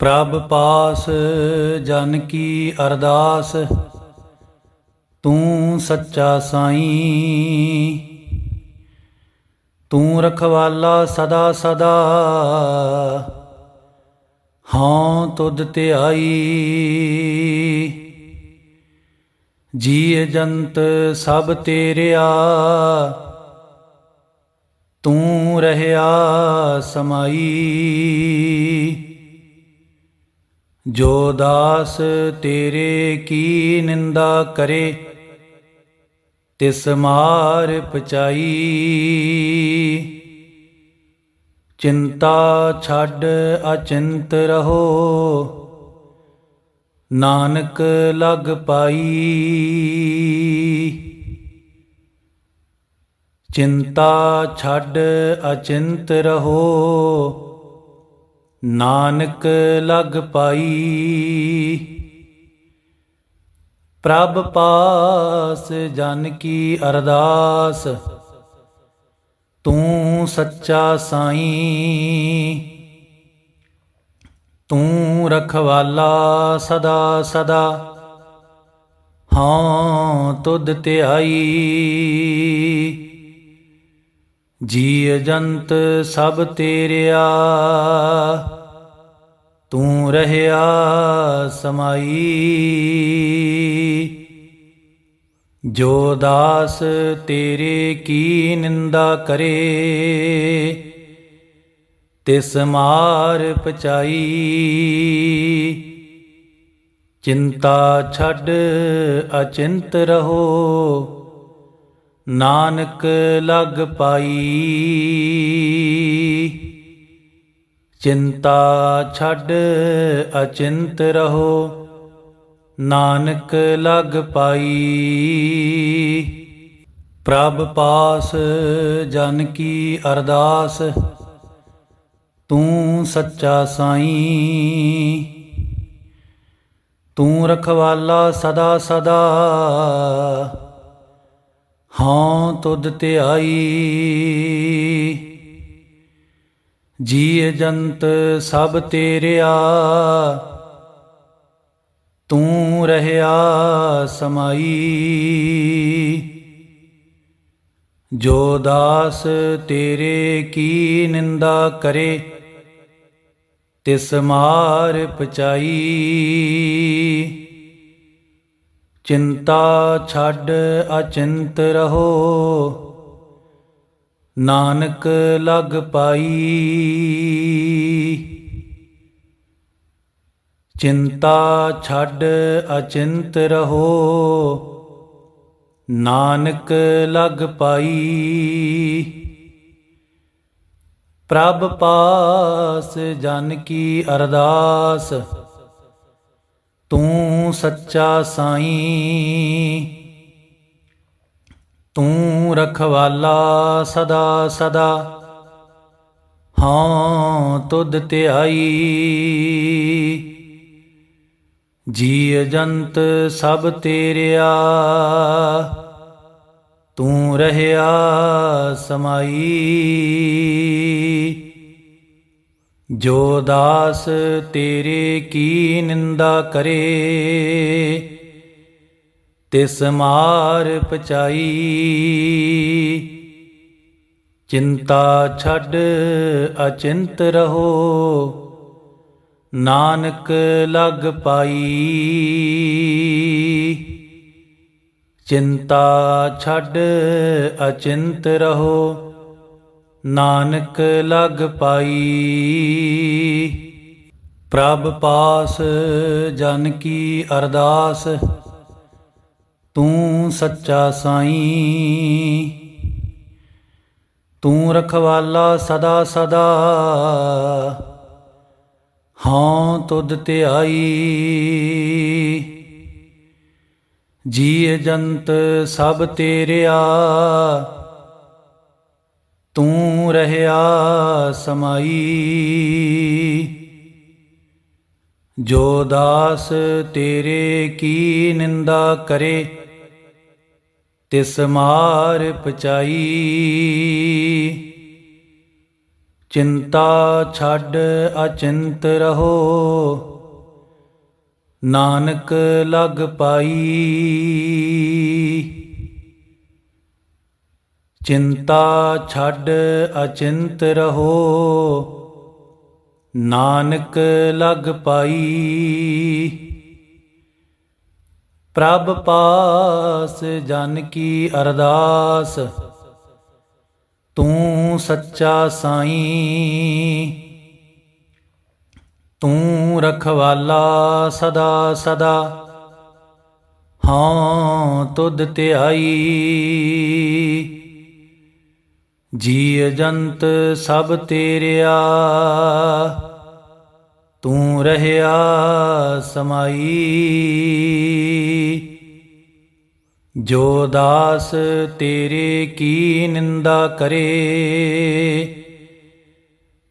ਪ੍ਰਭ ਪਾਸ ਜਨ ਕੀ ਅਰਦਾਸ, ਤੂੰ ਸੱਚਾ ਸਾਈਂ। ਤੂੰ ਰਖਵਾਲਾ ਸਦਾ ਸਦਾ, ਹਾਂ ਤੁਧ ਤੇ ਆਈ ਜੀਅ ਜੰਤ ਸਭ ਤੇਰਿਆ, ਤੂੰ ਰਹਿਆ ਸਮਾਈ। ਜੋ ਦਾਸ ਤੇਰੇ ਕੀ ਨਿੰਦਾ ਕਰੇ, ਤਿਸ ਮਾਰ ਪਚਾਈ। ਚਿੰਤਾ ਛੱਡ ਅਚਿੰਤ ਰਹੋ, ਨਾਨਕ ਲਗ ਪਾਈ। ਚਿੰਤਾ ਛੱਡ ਅਚਿੰਤ ਰਹੋ ਨਾਨਕ ਲਗ ਪਾਈ। ਪ੍ਰਭ ਪਾਸ ਜਨ ਕੀ ਅਰਦਾਸ, ਤੂੰ ਸੱਚਾ ਸਾਈਂ। ਤੂੰ ਰਖਵਾਲਾ ਸਦਾ ਸਦਾ, ਹਾਂ ਤੁਧ ਤੇ ਆਈ ਜੀਅ ਜੰਤ ਸਭ ਤੇਰਿਆ, ਤੂੰ ਰਹਿਆ ਸਮਾਈ। ਜੋ ਦਾਸ ਤੇਰੇ ਕੀ ਨਿੰਦਾ ਕਰੇ, ਤਿਸ ਮਾਰ ਪਚਾਈ। ਚਿੰਤਾ ਛੱਡ ਅਚਿੰਤ ਰਹੋ ਨਾਨਕ ਲਗ ਪਾਈ। ਚਿੰਤਾ ਛੱਡ, ਅਚਿੰਤ ਰਹੋ, ਨਾਨਕ ਲਗ ਪਾਈ। ਪ੍ਰਭ ਪਾਸ ਜਨ ਕੀ ਅਰਦਾਸ, ਤੂੰ ਸੱਚਾ ਸਾਈਂ। ਤੂੰ ਰਖਵਾਲਾ ਸਦਾ ਸਦਾ। ਹਾਂ ਤੁਧ ਤੇ ਆਈ ਜੀਅ ਜੰਤ ਸਭ ਤੇਰਿਆ, ਤੂੰ ਰਹਿਆ ਸਮਾਈ। ਜੋ ਦਾਸ ਤੇਰੇ ਕੀ ਨਿੰਦਾ ਕਰੇ, ਤਿਸ ਮਾਰ ਪਚਾਈ। ਚਿੰਤਾ ਛੱਡ ਅਚਿੰਤ ਰਹੋ। ਨਾਨਕ ਲਗ ਪਾਈ। ਚਿੰਤਾ ਛੱਡ ਅਚਿੰਤ ਰਹੋ। ਨਾਨਕ ਲਗ ਪਾਈ। ਪ੍ਰਭ ਪਾਸ ਜਨ ਕੀ ਅਰਦਾਸ। ਤੂੰ ਸੱਚਾ ਸਾਈਂ, ਤੂੰ ਰਖਵਾਲਾ ਸਦਾ ਸਦਾ, ਹਾਂ ਤੁਧ ਤੇ ਆਈ ਜੀਅ ਜੰਤ ਸਭ ਤੇਰਿਆ, ਤੂੰ ਰਹਿਆ ਸਮਾਈ। ਜੋ ਦਾਸ ਤੇਰੇ ਕੀ ਨਿੰਦਾ ਕਰੇ, ਤਿਸ ਮਾਰ ਪਚਾਈ। ਚਿੰਤਾ ਛੱਡ, ਅਚਿੰਤ ਰਹੋ, ਨਾਨਕ ਲਗ ਪਾਈ। ਚਿੰਤਾ ਛੱਡ, ਅਚਿੰਤ ਰਹੋ ਨਾਨਕ ਲਗ ਪਾਈ। ਪ੍ਰਭ ਪਾਸ ਜਨ ਕੀ ਅਰਦਾਸ, ਤੂੰ ਸੱਚਾ ਸਾਈਂ। ਤੂੰ ਰਖਵਾਲਾ ਸਦਾ ਸਦਾ, ਹਾਂ ਤੁਧ ਤੇ ਆਈ ਜੀ ਜੰਤ ਸਭ ਤੇਰਿਆ ਤੂੰ ਰਹਿਆ ਸਮਾਈ। ਜੋ ਦਾਸ ਤੇਰੇ ਕੀ ਨਿੰਦਾ ਕਰੇ, ਤਿਸ ਮਾਰ ਪਚਾਈ। ਚਿੰਤਾ ਛੱਡ ਅਚਿੰਤ ਰਹੋ, ਨਾਨਕ ਲਗ ਪਾਈ। ਚਿੰਤਾ ਛੱਡ ਅਚਿੰਤ ਰਹੋ। ਨਾਨਕ ਲਗ ਪਾਈ। ਪ੍ਰਭ ਪਾਸ ਜਨ ਕੀ ਅਰਦਾਸ। ਤੂੰ ਸੱਚਾ ਸਾਈਂ। ਤੂੰ ਰਖਵਾਲਾ ਸਦਾ ਸਦਾ। ਹਾਂ ਤੁਧ ਧਿਆਈ। ਜੀ ਜੰਤ ਸਭ ਤੇਰਿਆ, ਤੂੰ ਰਹਿਆ ਸਮਾਈ। ਜੋ ਦਾਸ ਤੇਰੇ ਕੀ ਨਿੰਦਾ ਕਰੇ,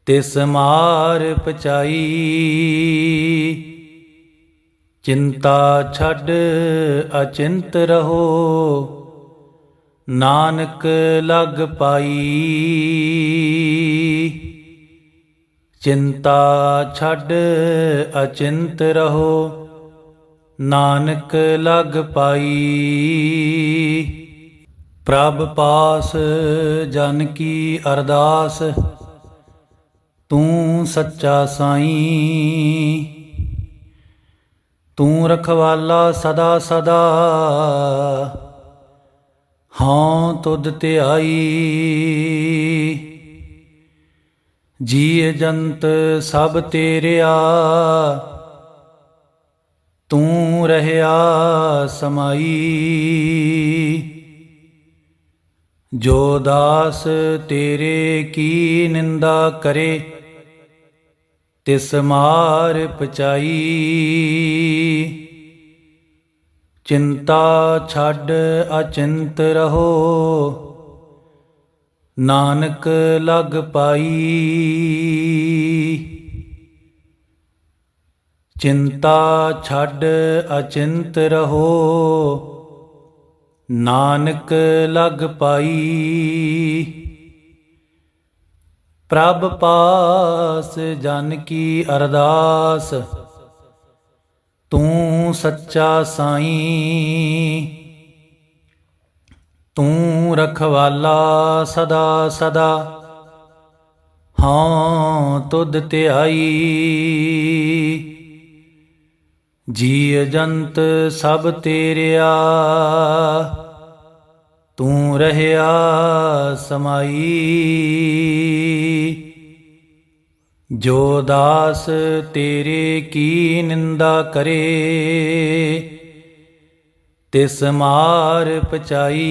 ਤਿਸ ਮਾਰ ਪਚਾਈ। ਚਿੰਤਾ ਛੱਡ ਅਚਿੰਤ ਰਹੋ ਨਾਨਕ ਲਗ ਪਾਈ। ਚਿੰਤਾ ਛੱਡ, ਅਚਿੰਤ ਰਹੋ, ਨਾਨਕ ਲਗ ਪਾਈ। ਪ੍ਰਭ ਪਾਸ, ਜਨ ਕੀ ਅਰਦਾਸ, ਤੂੰ ਸੱਚਾ ਸਾਈਂ। ਤੂੰ ਰਖਵਾਲਾ ਸਦਾ ਸਦਾ। ਹਾਂ ਤੁਧ ਧਿਆਈ ਜੀ ਜੰਤ ਸਭ ਤੇਰਿਆ। ਤੂੰ ਰਹਿਆ ਸਮਾਈ। ਜੋ ਦਾਸ ਤੇਰੇ ਕੀ ਨਿੰਦਾ ਕਰੇ, ਤਿਸ ਮਾਰ ਪਚਾਈ। ਚਿੰਤਾ ਛੱਡ ਅਚਿੰਤ ਰਹੋ। ਨਾਨਕ ਲਗ ਪਾਈ। ਚਿੰਤਾ ਛੱਡ ਅਚਿੰਤ ਰਹੋ। ਨਾਨਕ ਲਗ ਪਾਈ। ਪ੍ਰਭ ਪਾਸ ਜਨ ਕੀ ਅਰਦਾਸ। ਤੂੰ ਸੱਚਾ ਸਾਈਂ, ਤੂੰ ਰਖਵਾਲਾ ਸਦਾ ਸਦਾ, ਹਾਂ ਤੁਧ ਧਿਆਈ। ਜੀ ਜੰਤ ਸਭ ਤੇਰਿਆ, ਤੂੰ ਰਹਿਆ ਸਮਾਈ। ਜੋ ਦਾਸ ਤੇਰੇ ਕੀ ਨਿੰਦਾ ਕਰੇ, ਤਿਸ ਮਾਰ ਪਚਾਈ।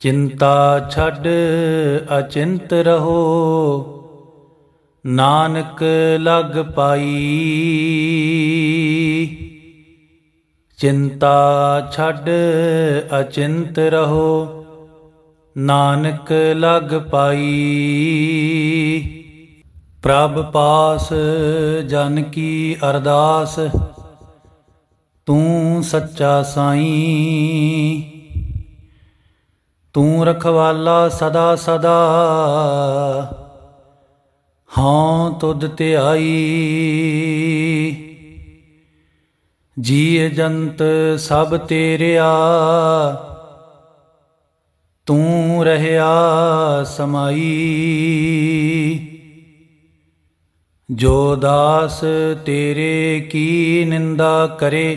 ਚਿੰਤਾ ਛੱਡ, ਅਚਿੰਤ ਰਹੋ, ਨਾਨਕ ਲਗ ਪਾਈ। ਚਿੰਤਾ ਛੱਡ, ਅਚਿੰਤ ਰਹੋ ਨਾਨਕ ਲਗ ਪਾਈ। ਪ੍ਰਭ ਪਾਸ ਜਨ ਕੀ ਅਰਦਾਸ, ਤੂੰ ਸੱਚਾ ਸਾਈਂ। ਤੂੰ ਰਖਵਾਲਾ ਸਦਾ ਸਦਾ, ਹਾਂ ਤੁਧ ਆਈ ਜੀ ਜੰਤ ਸਭ ਤੇਰਿਆ ਤੂੰ ਰਹਿਆ ਸਮਾਈ। ਜੋ ਦਾਸ ਤੇਰੇ ਕੀ ਨਿੰਦਾ ਕਰੇ,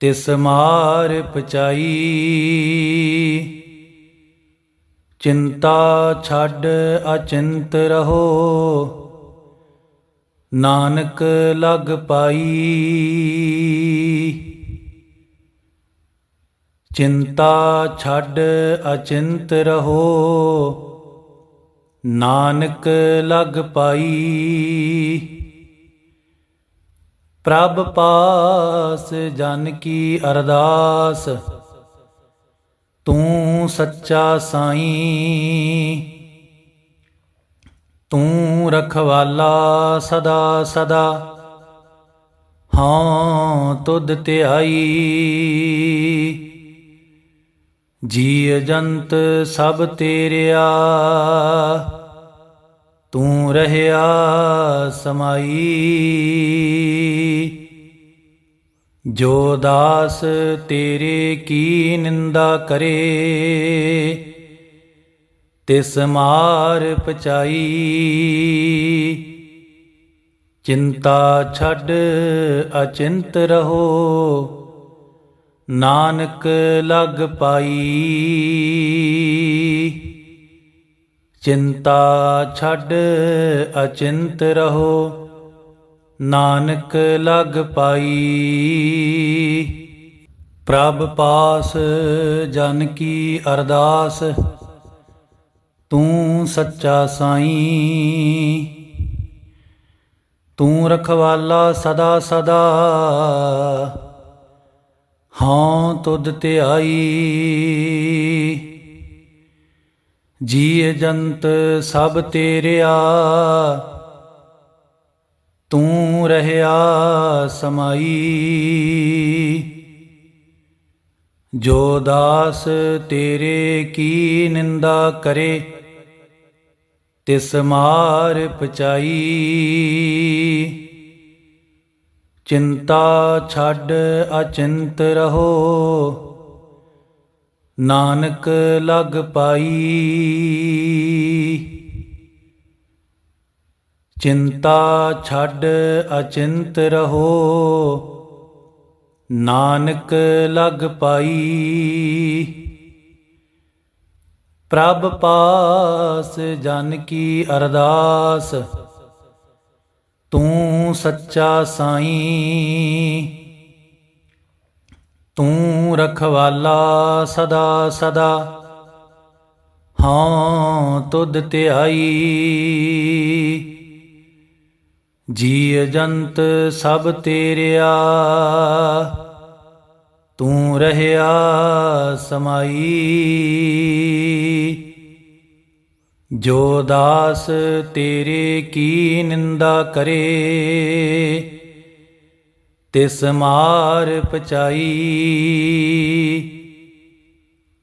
ਤਿਸ ਮਾਰ ਪਚਾਈ। ਚਿੰਤਾ ਛੱਡ ਅਚਿੰਤ ਰਹੋ, ਨਾਨਕ ਲਗ ਪਾਈ। ਚਿੰਤਾ ਛੱਡ ਅਚਿੰਤ ਰਹੋ। ਨਾਨਕ ਲਗ ਪਾਈ। ਪ੍ਰਭ ਪਾਸ ਜਨ ਕੀ ਅਰਦਾਸ। ਤੂੰ ਸੱਚਾ ਸਾਈਂ। ਤੂੰ ਰਖਵਾਲਾ ਸਦਾ ਸਦਾ। ਹਾਂ ਤੁਧ ਧਿਆਈ। ਜੀ ਜੰਤ ਸਭ ਤੇਰਿਆ, ਤੂੰ ਰਹਿਆ ਸਮਾਈ। ਜੋ ਦਾਸ ਤੇਰੇ ਕੀ ਨਿੰਦਾ ਕਰੇ, ਤਿਸ ਮਾਰ ਪਚਾਈ। ਚਿੰਤਾ ਛੱਡ ਅਚਿੰਤ ਰਹੋ ਨਾਨਕ ਲਗ ਪਾਈ। ਚਿੰਤਾ ਛੱਡ, ਅਚਿੰਤ ਰਹੋ, ਨਾਨਕ ਲਗ ਪਾਈ। ਪ੍ਰਭ ਪਾਸ ਜਨ ਕੀ ਅਰਦਾਸ, ਤੂੰ ਸੱਚਾ ਸਾਈਂ। ਤੂੰ ਰਖਵਾਲਾ ਸਦਾ ਸਦਾ। ਹਾਂ ਤੁਧ ਤੇ ਆਈ। ਜੀ ਜੰਤ ਸਭ ਤੇਰਿਆ। ਤੂੰ ਰਹਿਆ ਸਮਾਈ। ਜੋ ਦਾਸ ਤੇਰੇ ਕੀ ਨਿੰਦਾ ਕਰੇ, ਤਿਸ ਮਾਰ ਪਚਾਈ। ਚਿੰਤਾ ਛੱਡ ਅਚਿੰਤ ਰਹੋ। ਨਾਨਕ ਲਗ ਪਾਈ। ਚਿੰਤਾ ਛੱਡ ਅਚਿੰਤ ਰਹੋ। ਨਾਨਕ ਲਗ ਪਾਈ। ਪ੍ਰਭ ਪਾਸ ਜਨ ਕੀ ਅਰਦਾਸ। ਤੂੰ ਸੱਚਾ ਸਾਈਂ, ਤੂੰ ਰਖਵਾਲਾ ਸਦਾ ਸਦਾ, ਹਾਂ ਤੁਧ ਤੇ ਆਈ ਜੀ ਜੰਤ ਸਭ ਤੇਰਿਆ, ਤੂੰ ਰਹਿਆ ਸਮਾਈ। ਜੋ ਦਾਸ ਤੇਰੇ ਕੀ ਨਿੰਦਾ ਕਰੇ, ਤਿਸ ਮਾਰ ਪਚਾਈ।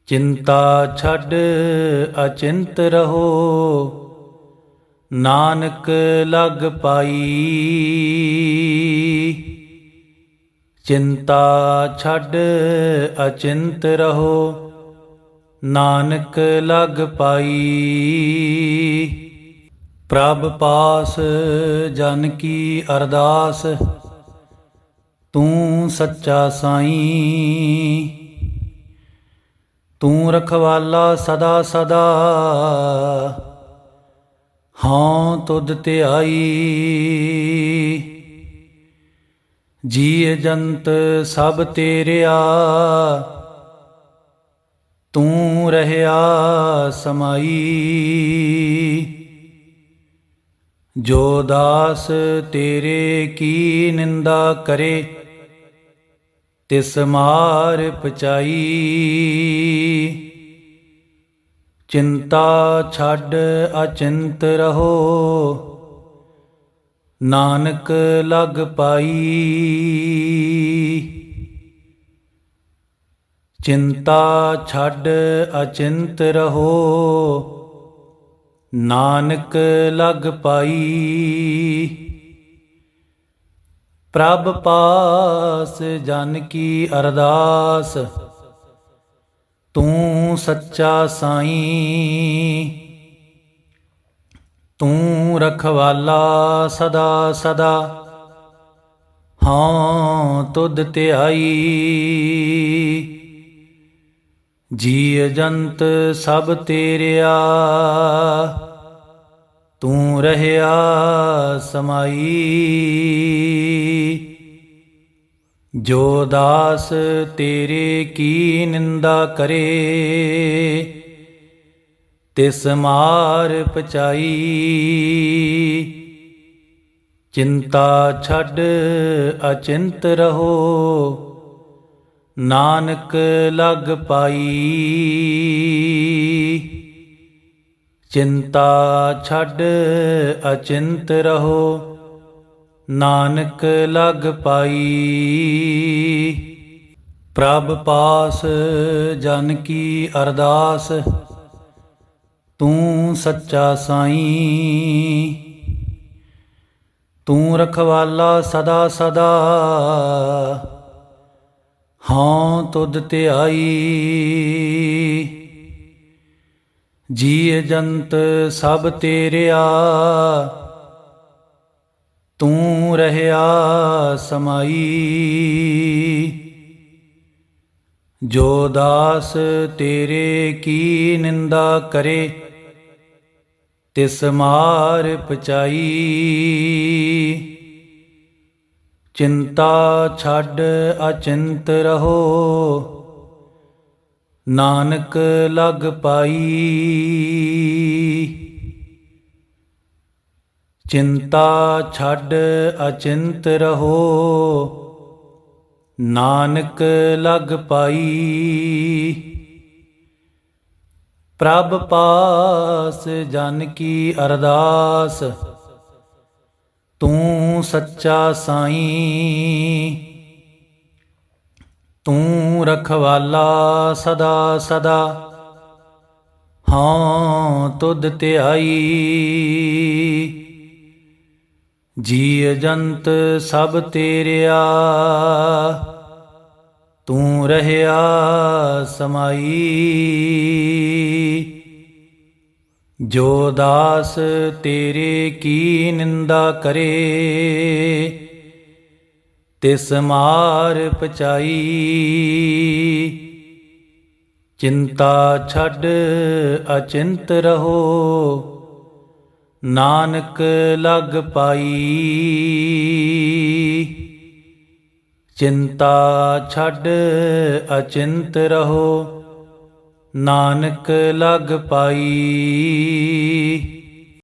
ਚਿੰਤਾ ਛੱਡ, ਅਚਿੰਤ ਰਹੋ, ਨਾਨਕ ਲਗ ਪਾਈ। ਚਿੰਤਾ ਛੱਡ, ਅਚਿੰਤ ਰਹੋ ਨਾਨਕ ਲਗ ਪਾਈ। ਪ੍ਰਭ ਪਾਸ ਜਨ ਕੀ ਅਰਦਾਸ, ਤੂੰ ਸੱਚਾ ਸਾਈਂ। ਤੂੰ ਰਖਵਾਲਾ ਸਦਾ ਸਦਾ, ਹਾਂ ਤੁਧ ਤੇ ਆਈ ਜੀ ਜੰਤ ਸਭ ਤੇਰਿਆ ਤੂੰ ਰਹਿਆ ਸਮਾਈ। ਜੋ ਦਾਸ ਤੇਰੇ ਕੀ ਨਿੰਦਾ ਕਰੇ, ਤਿਸ ਮਾਰ ਪਚਾਈ। ਚਿੰਤਾ ਛੱਡ ਅਚਿੰਤ ਰਹੋ, ਨਾਨਕ ਲਗ ਪਾਈ। ਚਿੰਤਾ ਛੱਡ ਅਚਿੰਤ ਰਹੋ, ਨਾਨਕ ਲਗ ਪਾਈ। ਪ੍ਰਭ ਪਾਸ ਜਨ ਕੀ ਅਰਦਾਸ, ਤੂੰ ਸੱਚਾ ਸਾਈਂ। ਤੂੰ ਰਖਵਾਲਾ ਸਦਾ ਸਦਾ, ਹਾਂ ਤੁਧ ਤੇ ਆਈ ਜੀ ਜੰਤ ਸਭ ਤੇਰਿਆ, ਤੂੰ ਰਹਿਆ ਸਮਾਈ। ਜੋ ਦਾਸ ਤੇਰੇ ਕੀ ਨਿੰਦਾ ਕਰੇ, ਤਿਸ ਮਾਰ ਪਚਾਈ। ਚਿੰਤਾ ਛੱਡ ਅਚਿੰਤ ਰਹੋ ਨਾਨਕ ਲਗ ਪਾਈ। ਚਿੰਤਾ ਛੱਡ, ਅਚਿੰਤ ਰਹੋ, ਨਾਨਕ ਲਗ ਪਾਈ। ਪ੍ਰਭ ਪਾਸ ਜਨ ਕੀ ਅਰਦਾਸ, ਤੂੰ ਸੱਚਾ ਸਾਈਂ। ਤੂੰ ਰਖਵਾਲਾ ਸਦਾ ਸਦਾ। ਹਾਂ ਤੁਧ ਤੇ ਆਈ। ਜੀਅ ਜੰਤ ਸਭ ਤੇਰਿਆ ਤੂੰ ਰਹਿਆ ਸਮਾਈ। ਜੋ ਦਾਸ ਤੇਰੇ ਕੀ ਨਿੰਦਾ ਕਰੇ, ਤਿਸ ਮਾਰ ਪਚਾਈ। ਚਿੰਤਾ ਛੱਡ ਅਚਿੰਤ ਰਹੋ। ਨਾਨਕ ਲਗ ਪਾਈ। ਚਿੰਤਾ ਛੱਡ ਅਚਿੰਤ ਰਹੋ। ਨਾਨਕ ਲਗ ਪਾਈ। ਪ੍ਰਭ ਪਾਸ ਜਨ ਕੀ ਅਰਦਾਸ। ਤੂੰ ਸੱਚਾ ਸਾਈਂ, ਤੂੰ ਰਖਵਾਲਾ ਸਦਾ ਸਦਾ, ਹਾਂ ਤੁਧ ਤੇ ਆਈ ਜੀਅ ਜੰਤ ਸਭ ਤੇਰਿਆ, ਤੂੰ ਰਹਿਆ ਸਮਾਈ। ਜੋ ਦਾਸ ਤੇਰੇ ਕੀ ਨਿੰਦਾ ਕਰੇ, ਤਿਸ ਮਾਰ ਪਚਾਈ। ਚਿੰਤਾ ਛੱਡ, ਅਚਿੰਤ ਰਹੋ, ਨਾਨਕ ਲਗ ਪਾਈ। ਚਿੰਤਾ ਛੱਡ, ਅਚਿੰਤ ਰਹੋ ਨਾਨਕ ਲਗ ਪਾਈ।